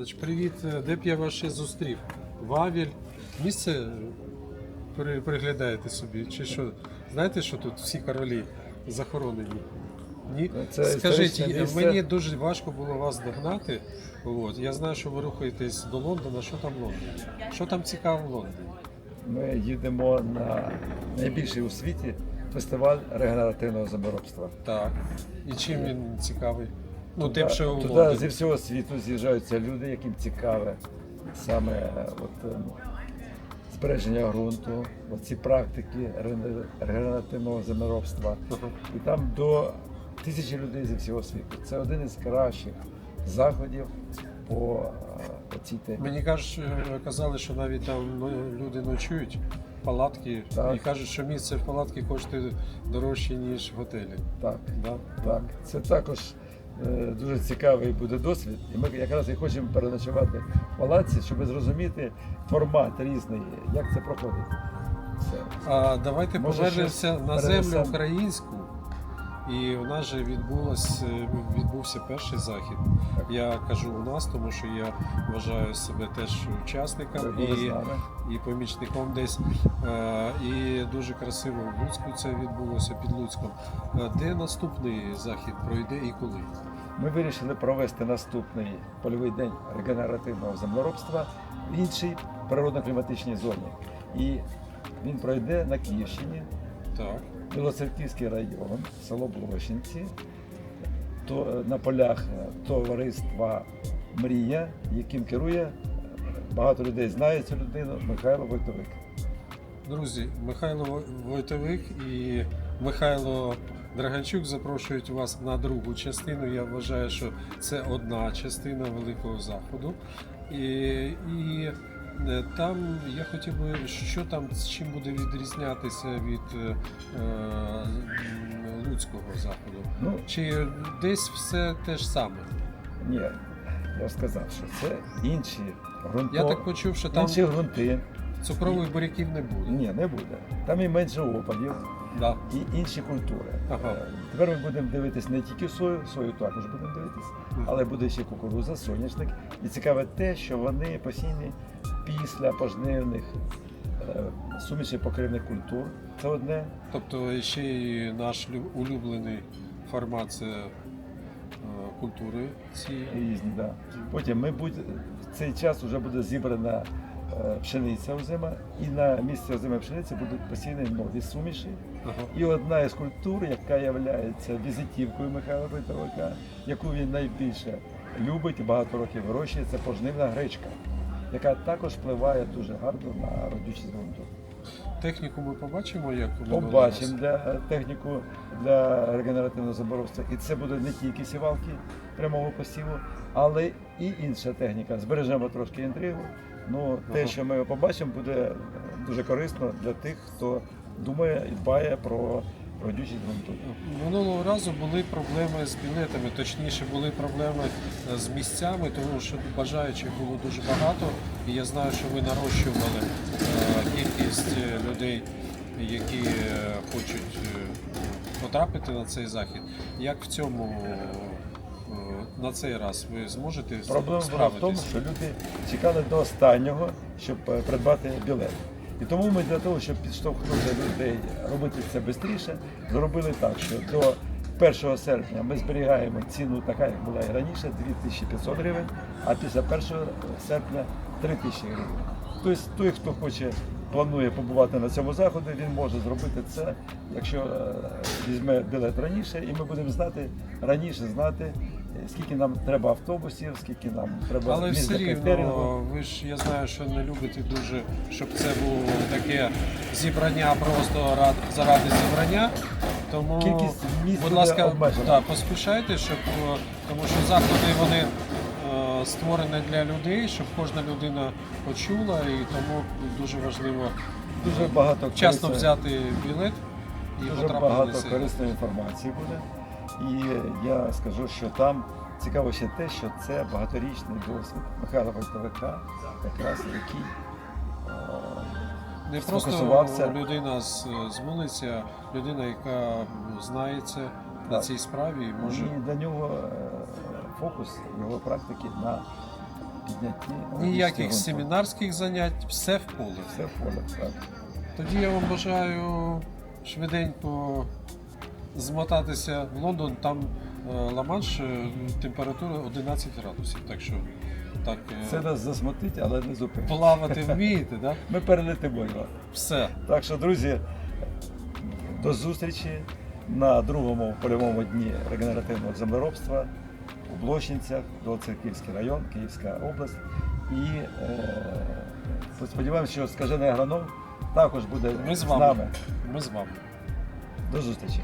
Михайлович, привіт. Е, Де б я вас ще зустрів? Вавіль. Місце при- приглядаєте собі? Чи що? Знаєте, що тут всі королі захоронені? Ні? Це Скажіть, історичне е, місце. мені дуже важко було вас догнати. От. Я знаю, що ви рухаєтесь до Лондона. Що там Лондон? Що там цікаво в Лондоні? Ми їдемо на найбільший у світі фестиваль регенеративного землеробства. Так. І чим він цікавий? Ну, тим, що у туди зі всього світу з'їжджаються люди, яким цікаве саме от, ем, збереження ґрунту, ці практики рене- регенеративного землеробства. І там до тисячі людей зі всього світу. Це один із кращих заходів по е, цій темі. Мені кажуть, е, казали, що навіть там ну, люди ночують, палатки, Так. і кажуть, що місце в палатці коштує дорожче, ніж в готелі. Так. Да? Так, це також дуже цікавий буде досвід. І ми якраз і хочемо переночувати в палаці, щоб зрозуміти формат різний, як це проходить. Все. А давайте Може, повернемося щось на землю перенесемо? українську. І у нас же відбулось, е, відбувся перший захід. Я кажу у нас, тому що я вважаю себе теж учасником і, і помічником десь. Е, І дуже красиво в Луцьку це відбулося під Луцьком. Е, Де наступний захід пройде і коли? Ми вирішили провести наступний польовий день регенеративного землеробства в іншій природно-кліматичній зоні. І він пройде на Київщині, Так. Білоцерківський район, село Блощинці, то на полях е, товариства Мрія, яким керує е, багато людей знає цю людину Михайло Войтовик. Друзі, Михайло Войтовик і Михайло Драганчук запрошують вас на другу частину. Я вважаю, що це одна частина великого заходу. І, і е, там я хотів би, що там з чим буде відрізнятися від е, е, Луцького заходу. Ну Чи десь все те ж саме? ні, я ж сказав, що це інші ґрунто... Я так почув, що там інші ґрунти. цукрових буряків не буде. Ні, не буде. Там і менше опадів, Да. і інші культури. Ага. Е, Тепер ми будемо дивитись не тільки сою, сою також будемо дивитись, але буде ще кукуруза, соняшник. І цікаве те, що вони постійні після пожнивних е, суміші покривних культур. Це одне. Тобто ще й наш улюблений формат це е, культури ці. різні. Да. Потім ми будь... в цей час вже буде зібрана е, пшениця озима, і на місці озими пшениці будуть постійні нові суміші. Ага. І одна із культур, яка є візитівкою Михайла Войтовика, яку він найбільше любить і багато років вирощує, це пожнивна гречка, яка також впливає дуже гарно на родючість ґрунту. Техніку ми побачимо, як Побачимо для техніку для регенеративного заборовства. І це буде не тільки сівалки прямого посіву, але і інша техніка. Збережемо трошки інтригу. Ну, те, що ми побачимо, буде дуже корисно для тих, хто думає і дбає про родючість ґрунту. Минулого разу були проблеми з білетами, точніше були проблеми е, з місцями, тому що бажаючих було дуже багато. І я знаю, що ви нарощували е, кількість е, людей, які хочуть потрапити на цей захід. Як в цьому на цей раз ви зможете Проблема була в тому, що люди чекали до останнього, щоб придбати білет. І тому ми для того, щоб підштовхнути людей робити це швидше, зробили так, що до 1 серпня ми зберігаємо ціну така, як була і раніше, 2500 гривень, а після 1 серпня 3000 гривень. Тобто той, хто хоче, планує побувати на цьому заході, він може зробити це, якщо е, візьме білет раніше, і ми будемо знати раніше знати, скільки нам треба автобусів, скільки нам треба Але все рівно, ви ж я знаю, що не любите дуже, щоб це було таке зібрання просто рад- заради зібрання. Тому, Кількість місць будь буде ласка, обмежена. да, поспішайте, щоб е, тому що заходи вони е, створені для людей, щоб кожна людина почула, і тому дуже важливо Дуже багато вчасно корисної- взяти білет і Дуже потрапити на багато цей. корисної інформації буде. І я скажу, що там цікаво ще те, що це багаторічний досвід Михайла Войтовика, якраз який е, Не просто людина з, з вулиці, а людина, яка знається на цій справі і може і для нього е, фокус його практики на піднятті. Ніяких семінарських занять, все в поле. Все в поле, так. Тоді я вам бажаю швиденько змотатися в Лондон. Там е, Ла-Манш, е, температура 11 градусів. Так що так е, Це нас засмутить, але не зупинить. плавати вмієте, да? Ми перелетимо його. Все. Так що, друзі, до зустрічі на другому польовому дні регенеративного землеробства у Блощинцях, Білоцерківський район, Київська область. І е, сподіваємося, що скажений агроном також буде Ми з з вами. нами. Ми з вами. До зустрічі.